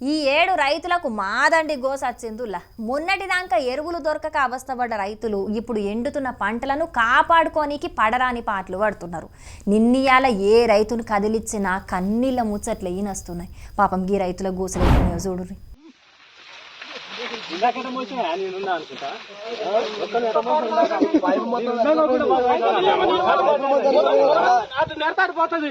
ఈ ఏడు రైతులకు మాదండి గోస మొన్నటిదాకా ఎరువులు దొరకక అవస్థపడ్డ రైతులు ఇప్పుడు ఎండుతున్న పంటలను కాపాడుకోనికి పడరాని పాటలు పడుతున్నారు. నిన్నయాల ఏ రైతును కదిలిచ్చినా కన్నీళ్ళ ముచ్చట్లు ఈనొస్తున్నాయి పాపం గీ రైతుల గోసలు చూడు మోసా నేనున్నా అనుకుంటా. అటు నెడతాడు పోతుంది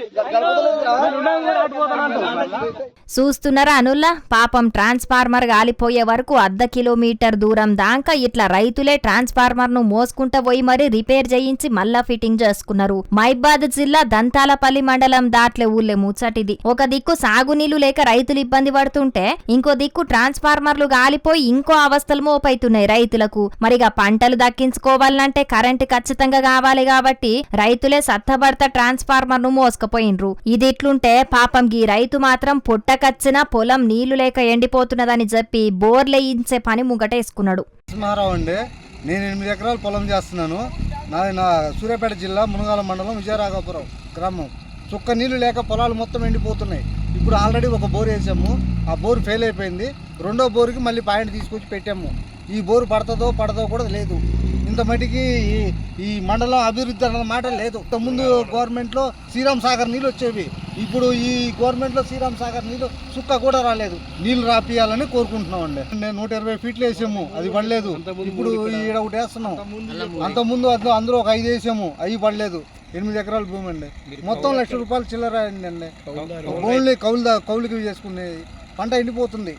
చూస్తున్నారా అనుల్లా? పాపం ట్రాన్స్ఫార్మర్ గాలిపోయే వరకు అర్ధ కిలోమీటర్ దూరం దాకా ఇట్లా రైతులే ట్రాన్స్ఫార్మర్ను మోసుకుంటా పోయి మరి రిపేర్ చేయించి మళ్ళా ఫిట్టింగ్ చేసుకున్నారు. మైబాద్ జిల్లా దంతాలపల్లి మండలం దాట్లే ఊళ్ళే ముచ్చటిది. ఒక దిక్కు సాగునీళ్ళు లేక రైతులు ఇబ్బంది పడుతుంటే ఇంకో దిక్కు ట్రాన్స్ఫార్మర్లు గాలిపోయి ఇంకో అవస్థలు మోపైతున్నాయి రైతులకు. మరిగా పంటలు దక్కించుకోవాలంటే కరెంటు ఖచ్చితంగా కావాలి కాబట్టి రైతులే సత్తబడత ట్రాన్స్ఫార్మర్ను మోసుకపోయినరు. ఇది ఇట్లుంటే పాపం గీ రైతు మాత్రం పుట్టకచ్చిన పొలం నీళ్ళు లేక ఎండిపోతున్నదని చెప్పి బోర్లేయించే పని ముంగటేసుకున్నాడు. నరసింహారావు అండి. నేను ఎనిమిది ఎకరాలు పొలం చేస్తున్నాను. నాది నా సూర్యాపేట జిల్లా మునగాల మండలం విజయరాఘపురం గ్రామం. చుక్క నీళ్ళు లేక పొలాలు మొత్తం ఎండిపోతున్నాయి. ఇప్పుడు ఆల్రెడీ ఒక బోర్ వేసాము. ఆ బోర్ ఫెయిల్ అయిపోయింది. రెండో బోరుకి మళ్ళీ పాయింట్ తీసుకొచ్చి పెట్టాము. ఈ బోరు పడుతుందో పడదో కూడా లేదు. ఇంత మటుకి ఈ ఈ మండలం అభివృద్ధి అన్న మాట లేదు. ముందు గవర్నమెంట్లో శ్రీరామ్ సాగర్ నీళ్ళు వచ్చేవి. ఇప్పుడు ఈ గవర్నమెంట్లో శ్రీరామ్ సాగర్ నీళ్ళు సుక్క కూడా రాలేదు. నీళ్ళు రాపియాలని కోరుకుంటున్నాం అండి నేను నూట ఇరవై ఫీట్లు వేసాము. అది పడలేదు. ఇప్పుడు ఈడ ఒకటి వేస్తున్నాం. అంత ముందు అందులో అందులో ఒక ఐదు వేసాము. అవి పడలేదు. ఎనిమిది ఎకరాల భూమి అండి. మొత్తం లక్ష రూపాయలు చిల్లర అయింది అండి ఓన్లీ కౌలు కౌలుకి చేసుకునేది పంట ఎండిపోతుంది.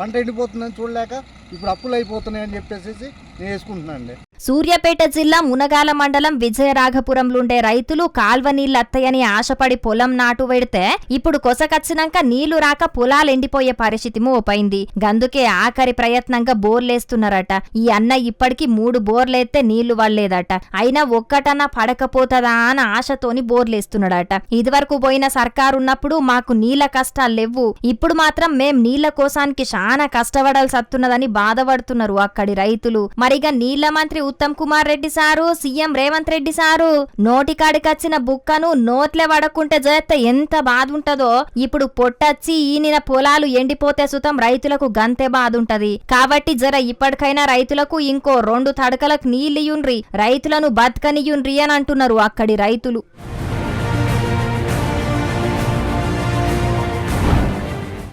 పంట ఎండిపోతుందని చూడలేక ఇప్పుడు అప్పులు అయిపోతున్నాయి అని చెప్పేసి నేను వేసుకుంటున్నాను అండి సూర్యాపేట జిల్లా మునగాల మండలం విజయరాఘపురంలుండే రైతులు కాల్వ నీళ్ళత్తయని ఆశపడి పొలం నాటు వెడితే ఇప్పుడు కొసకచ్చినాక నీళ్ళు రాక పొలాలు ఎండిపోయే పరిస్థితి మోపైంది. గందుకే ఆఖరి ప్రయత్నంగా బోర్లేస్తున్నారట. ఈ అన్న ఇప్పటికి మూడు బోర్లేస్తే నీళ్ళు వల్లేదట అయినా ఒక్కటన్నా పడకపోతదా అని ఆశతోని బోర్లేస్తున్నాడట. ఇదివరకు పోయిన సర్కారున్నప్పుడు మాకు నీళ్ళ కష్టాలు లేవు. ఇప్పుడు మాత్రం మేం నీళ్ళ కోసానికి చాలా కష్టపడాల్సి వస్తున్నదని బాధపడుతున్నారు అక్కడి రైతులు. మరిగా నీళ్ళ మంత్రి Uttam Kumar Reddy sir CM Revanth Reddy sir. నోటికాడికచ్చిన బుక్కను నోట్లే వడకుంటే జయత్త ఎంత బాధ ఉంటదో ఇప్పుడు పొట్టచ్చి ఈనిన పొలాలు ఎండిపోతే సుతం రైతులకు గంతే బాధ ఉంటది కాబట్టి జర ఇప్పటికైనా రైతులకు ఇంకో రెండు తడకలకు నీళ్ళియుండ్రి. రైతులను బతకనియుండ్రి అని అంటున్నారు అక్కడి రైతులు.